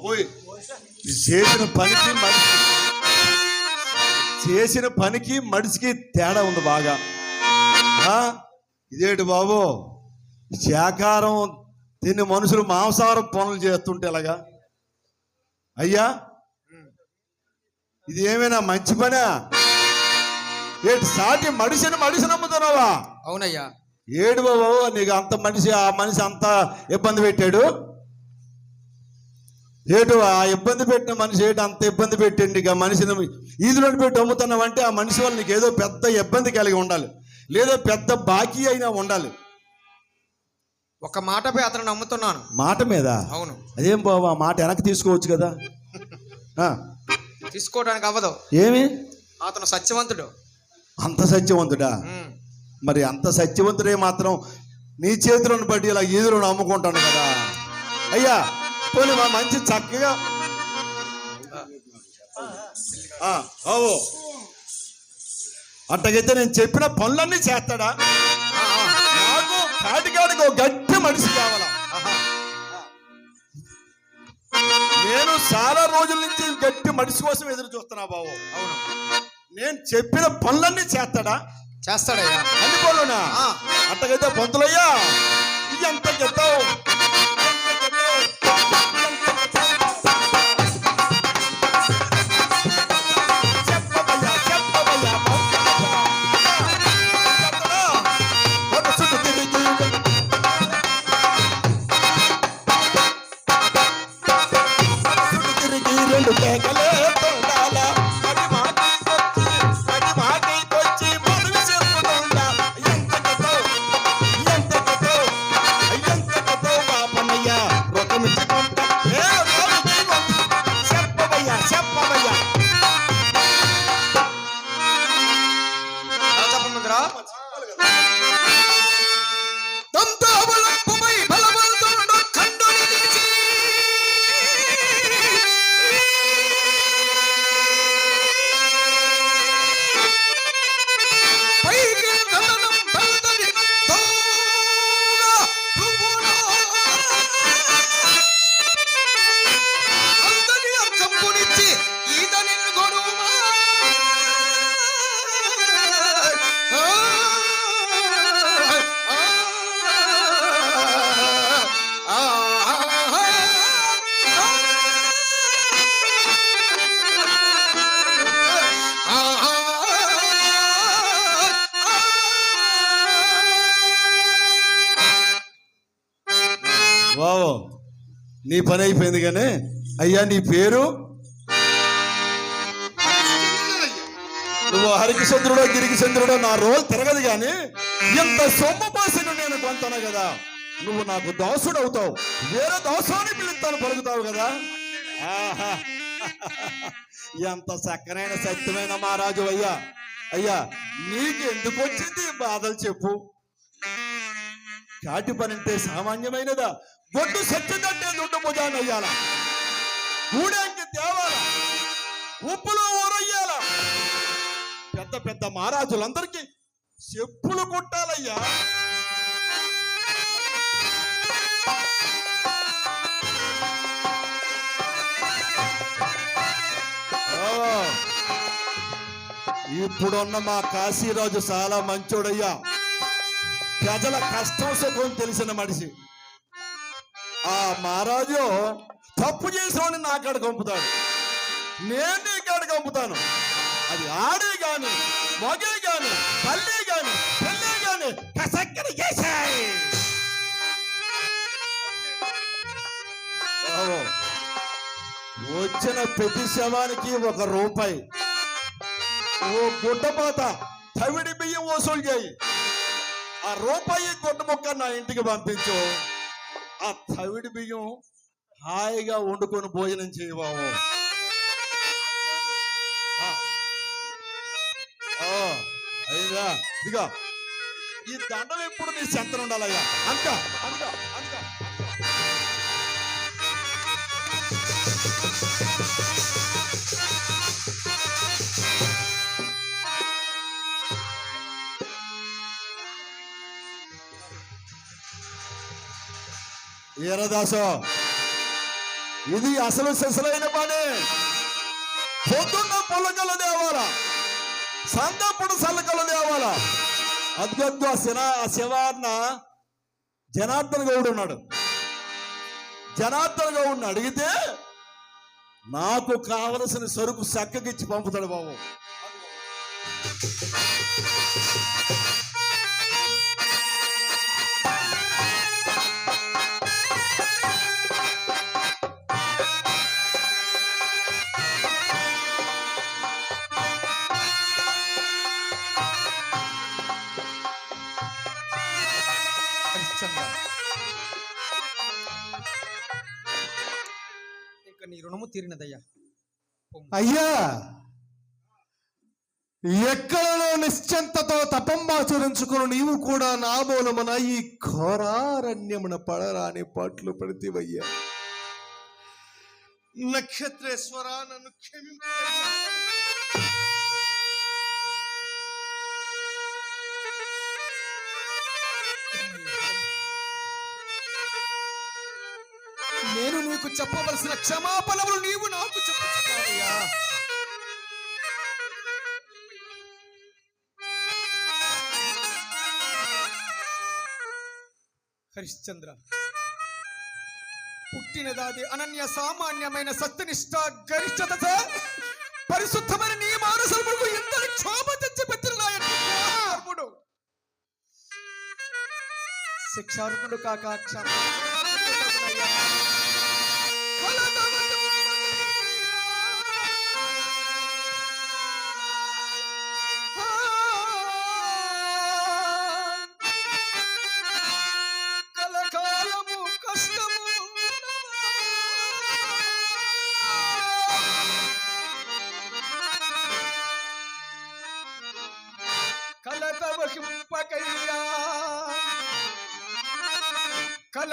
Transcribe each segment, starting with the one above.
బాబోయ్. చేసిన పనికి మనిషి. చేసిన పనికి మనిషికి తేడా ఉంది బాగా? ఇదేంటి బాబు? శాకారం తిని మనుషులు మాంసాహారం పనులు చేస్తుంటే ఎలాగా? అయ్యా ఇది ఏమైనా మంచి పనా? ఏంటి సాటి మనిషిని మనిషిని నమ్ముతున్నావా? అవునయ్యా. ఏడు బాబు నీకు అంత మనిషి ఆ మనిషి అంత ఇబ్బంది పెట్టాడు? ఏటు ఆ ఇబ్బంది పెట్టిన మనిషి ఏటు అంత ఇబ్బంది పెట్టండి ఇక మనిషిని ఈదులో పెట్టి అమ్ముతున్నావంటే ఆ మనిషి వల్ల నీకు ఏదో పెద్ద ఇబ్బంది కలిగి ఉండాలి. లేదా పెద్ద బాకీ అయినా ఉండాలి. ఒక మాటపై అతను నమ్ముతున్నాను మాట మీద? అవును. అదేం బాబు ఆ మాట వెనక్కి తీసుకోవచ్చు కదా. ఆ, తీసుకోవడానికి అవ్వదు. ఏమి? అతను సత్యవంతుడు. అంత సత్యవంతుడా? ఉమ్. మరి అంత సత్యవంతుడే మాత్రం నీ చేతులను బట్టి ఇలా ఈదులను అమ్ముకుంటాను కదా. అయ్యా! పోనీ మా మంచి చక్కగా అవు అట్టగైతే నేను చెప్పిన పనులన్నీ చేస్తాడా. నాకు కాటికాడికి ఒక గట్టి మనిషి కావాలా. నేను చాలా రోజుల నుంచి గట్టి మనిషి కోసం ఎదురు చూస్తున్నా బాబు అవును నేను చెప్పిన పనులన్నీ చేస్తాడా చేస్తాడయ్యా అన్ని పనులునా. అట్టగైతే పంతులయ్యా Valeu! వావ్. నీ పని అయిపోయింది కానీ అయ్యా నీ పేరు? నువ్వు హరికిచంద్రుడో గిరికిచంద్రుడో నా రోజు తిరగదు కానీ ఎంత సొమ్ము నేను కొంతను కదా. నువ్వు నాకు దాసుడు అవుతావు వేరే దాసాన్ని పిలుస్తాను పలుకుతావు కదా. ఆహా. ఎంత చక్కనైన సత్యమైన మహారాజు అయ్యా. అయ్యా నీకు ఎందుకు వచ్చింది? బాధలు చెప్పు. కాటి పని అంటే సామాన్యమైనదా? బొడ్డు సత్యదంటే దుడ్డు భుజాన్ని అయ్యాల గూడానికి తేవాలా. ఉప్పులో ఊరయ్యాల. పెద్ద పెద్ద మహారాజులందరికీ చెప్పులు కుట్టాలయ్యా. ఓ, ఇప్పుడున్న మా కాశీరాజు చాలా మంచోడయ్యా. ప్రజల కష్టం సుఖం తెలిసిన మనిషి. ఆ మహారాజు తప్పు చేసిన నా కాడ పంపుతాడు నేను నీ కాడ పంపుతాను అది ఆడే గాని మగే గాని తల్లి గాని పెళ్ళే గాని కసక్కన చేశాయి. వచ్చిన ప్రతి శవానికి ఒక రూపాయి. ఓ గుడ్డపాత తవిడి బియ్యం వసూలు చేయి. ఆ రూపాయి గుడ్డ ముక్క నా ఇంటికి పంపించు. ఆ తవిడి బియ్యం హాయిగా వండుకొని భోజనం చేయబాము అయ్యా ఇదిగా. ఈ దండం ఎప్పుడు నీ చెంతన ఉండాలయ్యా? అంత అంత అంత. ఏరదాసో ఇది అసలు సెసలైన పని. పొద్దున్న పొలకలు దేవాల సందప్పుడు సలకలు దేవాల అద్భుత ఆ శివార్న ఆ శివాన్న జనార్దన్ గౌడ్ ఉన్నాడు. జనార్దన్ గౌడ్ని అడిగితే నాకు కావలసిన సరుకు చక్కగిచ్చి పంపుతాడు బాబు. నీ రుణము తీరినదయ్యా. అయ్యా ఎక్కడనో నిశ్చంతతో తపంబాచరించుకుని నీవు కూడా నా మూలమున ఈ ఘోరారణ్యమున పడరాని పాటలు పడితేవయ్యా. నక్షత్రేశ్వర నన్ను క్షమించు. నాకు చెప్పవలసిన క్షమాపణలు నీవు నాకు చెప్పుతున్నావయ్యా హరిశ్చంద్ర పుట్టినదాది అనన్య సామాన్యమైన సత్యనిష్ట గరిష్టత పరిశుద్ధమైన నీ మానసముకు ఎంతటి క్షోభ తెచ్చిపెట్టిన నా శిక్షార్హుడు కాక క్షమ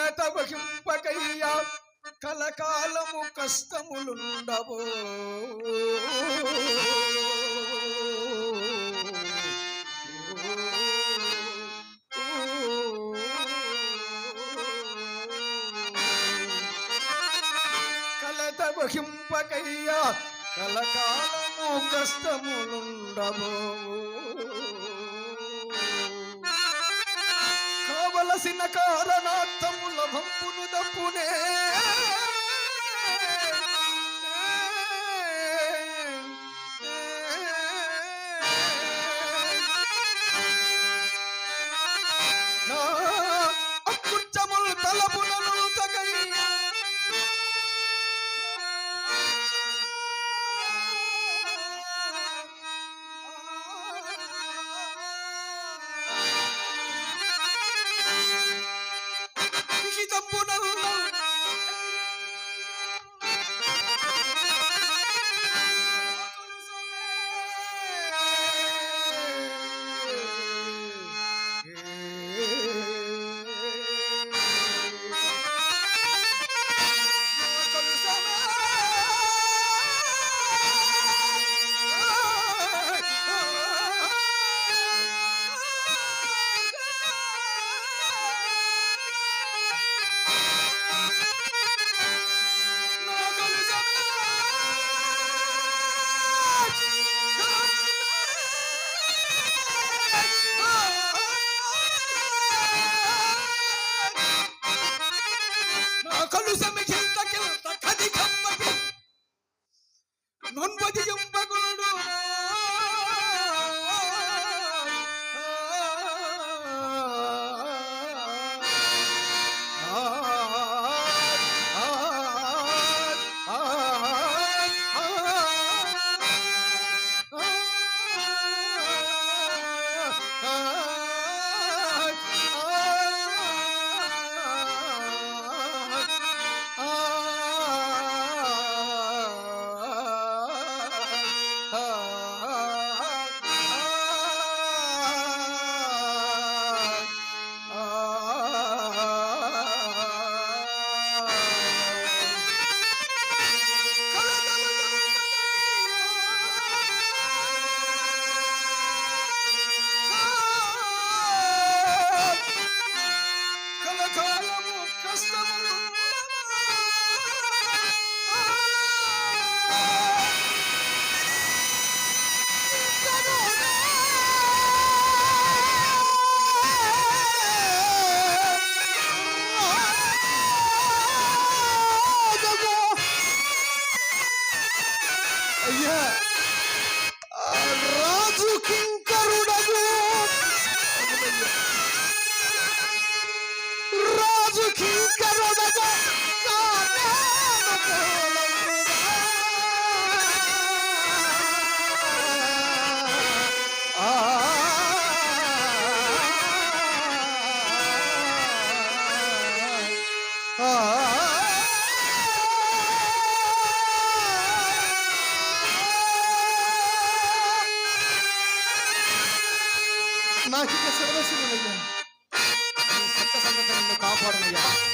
తవహింపకయ్యా కలకాలము కష్టములుండవో. కలతవహింపకయ్యా కలకాలము కష్టములుండవో. కావలసిన కారణార్థముల భంపును దప్పునే. Look, lose me నాకు ఇక సర్వస్వమయ్యా నీ సత్య